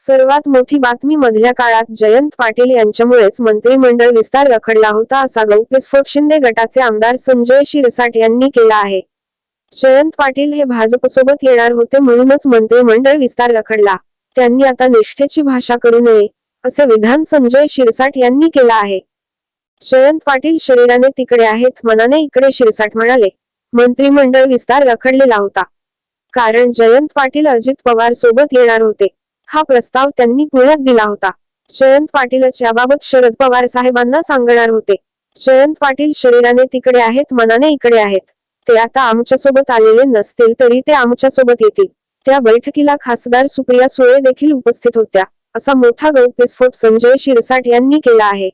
सर्वात मोठी बातमी मधल्या काळात जयंत पाटील यांच्यामुळेच मंत्रिमंडळ विस्तार रखडला होता असा गौप्यस्फोट शिंदे गटाचे आमदार संजय शिरसाट यांनी केला आहे. जयंत पाटील हे भाजपसोबत येणार होते म्हणूनच मंत्रिमंडळ विस्तार रखडला. त्यांनी आता निष्ठेची भाषा करू नये असे विधान संजय शिरसाट यांनी केलं आहे. जयंत पाटील शरीराने तिकडे आहेत मनाने इकडे शिरसाट म्हणाले. मंत्रिमंडळ विस्तार रखडलेला होता. कारण जयंत पाटील अजित पवार सोबत येणार होते. हा प्रस्ताव त्यांनी पुण्यात दिला होता. जयंत पाटीलच याबाबत शरद पवार साहेबांना सांगणार होते. जयंत पाटील शरीराने तिकडे आहेत मनाने इकडे आहेत. ते आता आमच्यासोबत आलेले नसतील तरी ते आमच्यासोबत येतील. त्या बैठकीला खासदार सुप्रिया सुळे देखील उपस्थित होत्या असा मोठा गौप्यस्फोट संजय शिरसाट यांनी केला आहे.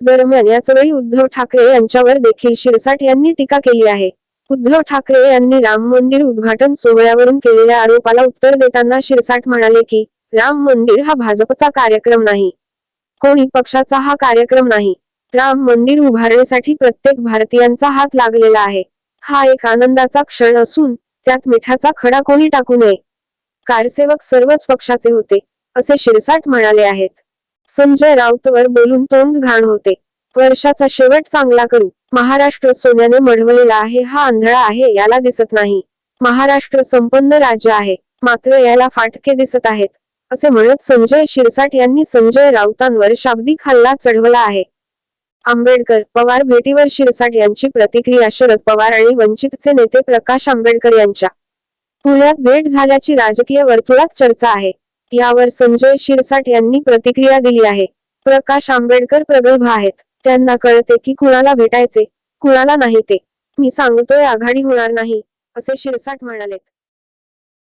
दरम्यान याच वेळी उद्धव ठाकरे यांच्यावर देखील शिरसाट यांनी टीका केली आहे. उद्धव ठाकरे यांनी राम मंदिर उद्घाटन सोहळ्यावरून केलेल्या आरोपाला उत्तर देताना शिरसाट म्हणाले की राम मंदिर हा भाजपचा कार्यक्रम नाही. कोणी पक्षाचा हा कार्यक्रम नाही. राम मंदिर उभारण्यासाठी प्रत्येक भारतीयांचा हात लागलेला आहे. हा एक आनंदाचा क्षण असून त्यात मिठाचा खडा कोणी टाकू नये. कारसेवक सर्वच पक्षाचे होते असे शिरसाट म्हणाले आहेत. संजय राऊतवर बोलून तोंड घाण होते. वर्षाचा शेवट चांगला करू. महाराष्ट्र सोन्याने मढवलेला आहे हा आंधळा आहे याला दिसत नाही. महाराष्ट्र संपन्न राज्य आहे मात्र याला फाटके दिसत आहेत असे म्हणत संजय शिरसाट यांनी संजय राऊतांवर शाब्दिक हल्ला चढवला आहे. आंबेडकर पवार भेटीवर शिरसाट यांची प्रतिक्रिया शरद पवार आणि वंचितचे नेते प्रकाश आंबेडकर यांच्या. पुण्यात भेट झाल्याची राजकीय वर्तुळात चर्चा आहे. यावर संजय शिरसाट यांनी प्रतिक्रिया दिली आहे. प्रकाश आंबेडकर प्रगल्भ आहेत. त्यांना कळते की कुणाला भेटायचे कुणाला नाही ते. मी सांगतोय आघाडी होणार नाही असे शिरसाट म्हणालेत.